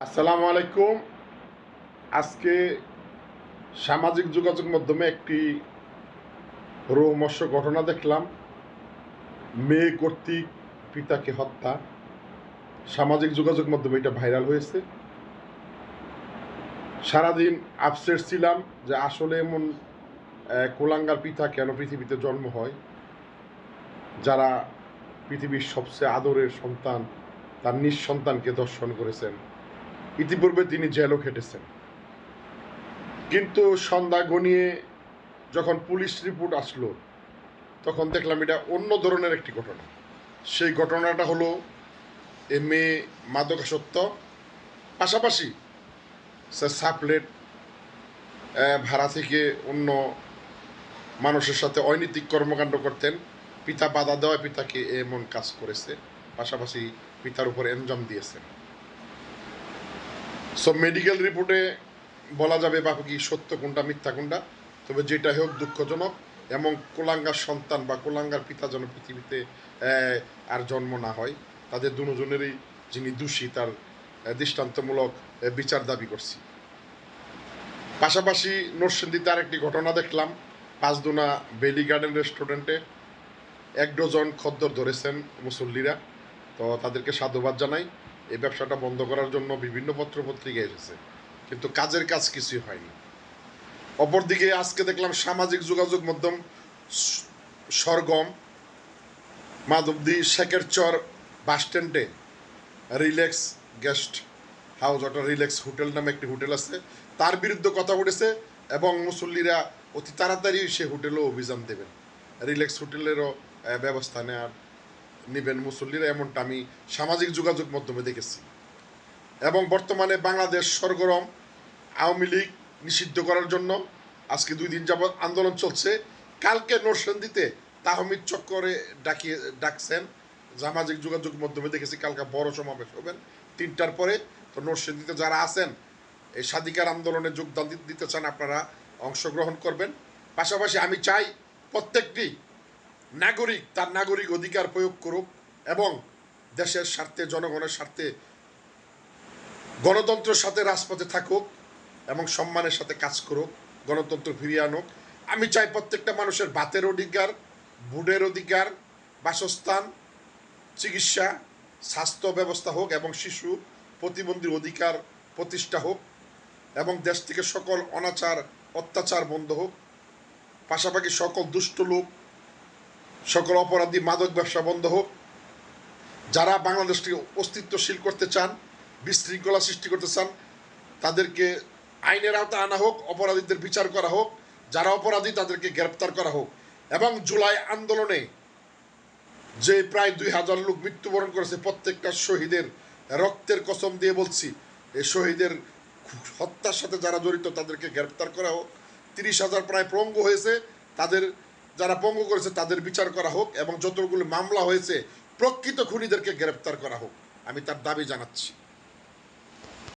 আসসালামু আলাইকুম। আজকে সামাজিক যোগাযোগ মাধ্যমে একটি রোমস্য ঘটনা দেখলাম। মেয়ে কর্তৃক পিতাকে হত্যা। সামাজিক যোগাযোগ মাধ্যমে এটা ভাইরাল হয়েছে। সারাদিন আপসেট ছিলাম যে আসলে এমন কোলাঙ্গার পিতা কেন পৃথিবীতে জন্ম হয়? যারা পৃথিবীর সবচেয়ে আদরের সন্তান, তার নিজ সন্তানকে দর্শন করেছেন। ইতিপূর্বে তিনি জেলও খেটেছেন। কিন্তু সন্ধ্যা গনিয়ে যখন পুলিশ রিপোর্ট আসলো, তখন দেখলাম এটা অন্য ধরনের একটি ঘটনা। সেই ঘটনাটা হলো এ মেয়ে পাশাপাশি সে সাপলেট ভাড়া থেকে অন্য মানুষের সাথে অনৈতিক কর্মকাণ্ড করতেন। পিতা বাধা দেওয়ায় পিতাকে এমন কাজ করেছে। পাশাপাশি পিতার উপর এনজাম দিয়েছেন। সব মেডিকেল রিপোর্টে বলা যাবে বাপু কি সত্য কোনটা, মিথ্যা কোনটা? তবে যেটা হোক দুঃখজনক, এবং কোলাঙ্গার সন্তান বা কোলাঙ্গার পিতা যেন পৃথিবীতে আর জন্ম না হয়, তাদের দুজনেরই যিনি দোষী, তার দৃষ্টান্তমূলক বিচার দাবি করছি। পাশাপাশি নরসিংদীতে আরেকটি ঘটনা দেখলাম, পাঁচদোনা বেলি গার্ডেন রেস্টুরেন্টে এক ডজন খদ্দর ধরেছেন মুসল্লিরা। তো তাদেরকে সাধুবাদ জানাই। এই ব্যবসাটা বন্ধ করার জন্য বিভিন্ন পত্র পত্রিকা এসেছে। কিন্তু কাজের কাজ কিছুই হয়নি। অপরদিকে আজকে দেখলাম সামাজিক যোগাযোগ মাধ্যম সরগম, মাধবদী, শেখের চর বাস স্ট্যান্ডে রিল্যাক্স গেস্ট হাউস অর্থাৎ রিল্যাক্স হোটেল নামে একটি হোটেল আছে। তার বিরুদ্ধে কথা উঠেছে এবং মুসল্লিরা অতি তাড়াতাড়ি সে হোটেলেও অভিযান দেবেন। রিল্যাক্স হোটেলেরও ব্যবস্থা নেওয়ার নেবেন মুসল্লিরা এমনটা আমি সামাজিক যোগাযোগ মাধ্যমে দেখেছি। এবং বর্তমানে বাংলাদেশ সরগরম আওয়ামী লীগ নিষিদ্ধ করার জন্য আজকে দুই দিন যাবৎ আন্দোলন চলছে। কালকে নরসিংদীতে তাহমিদ চক্করে ডাকিয়ে ডাকছেন। সামাজিক যোগাযোগ মাধ্যমে দেখেছি কালকে বড় সমাবেশ হবেন তিনটার পরে। তো নরসিংদীতে যারা আছেন, এই স্বাধিকার আন্দোলনে যোগদান দিতে চান আপনারা অংশগ্রহণ করবেন। পাশাপাশি আমি চাই প্রত্যেকটি নাগরিক, তার নাগরিক অধিকার প্রয়োগ করুক এবং দেশের স্বার্থে, জনগণের স্বার্থে গণতন্ত্রের সাথে রাজপথে থাকুক এবং সম্মানের সাথে কাজ করুক, গণতন্ত্র ফিরিয়ে আনুক। আমি চাই প্রত্যেকটা মানুষের বাতের অধিকার বুডের অধিকার, বাসস্থান, চিকিৎসা, স্বাস্থ্য ব্যবস্থা হোক এবং শিশু প্রতিবন্ধীর অধিকার প্রতিষ্ঠা হোক এবং দেশ থেকে সকল অনাচার, অত্যাচার বন্ধ হোক। পাশাপাশি সকল দুষ্ট লোক সকল অপরাধী মাদক ব্যবসা বন্ধ হোক। যারা বাংলাদেশকে অস্তিত্বশীল করতে চান, বিশৃঙ্খলা সৃষ্টি করতে চান, তাদেরকে আইনের আওতায় আনা হোক, অপরাধীদের বিচার করা হোক, যারা অপরাধী তাদেরকে গ্রেপ্তার করা হোক। এবং জুলাই আন্দোলনে যে প্রায় দুই হাজার লোক মৃত্যুবরণ করেছে, প্রত্যেকটা শহীদের রক্তের কসম দিয়ে বলছি, এই শহীদের হত্যার সাথে যারা জড়িত তাদেরকে গ্রেপ্তার করা হোক। তিরিশ হাজার প্রায় প্রঙ্গ হয়েছে, তাদের যারা পঙ্গু করেছে তাদের বিচার করা হোক এবং যতগুলো মামলা হয়েছে, প্রকৃত খুনিদেরকে গ্রেপ্তার করা হোক। আমি তার দাবি জানাচ্ছি।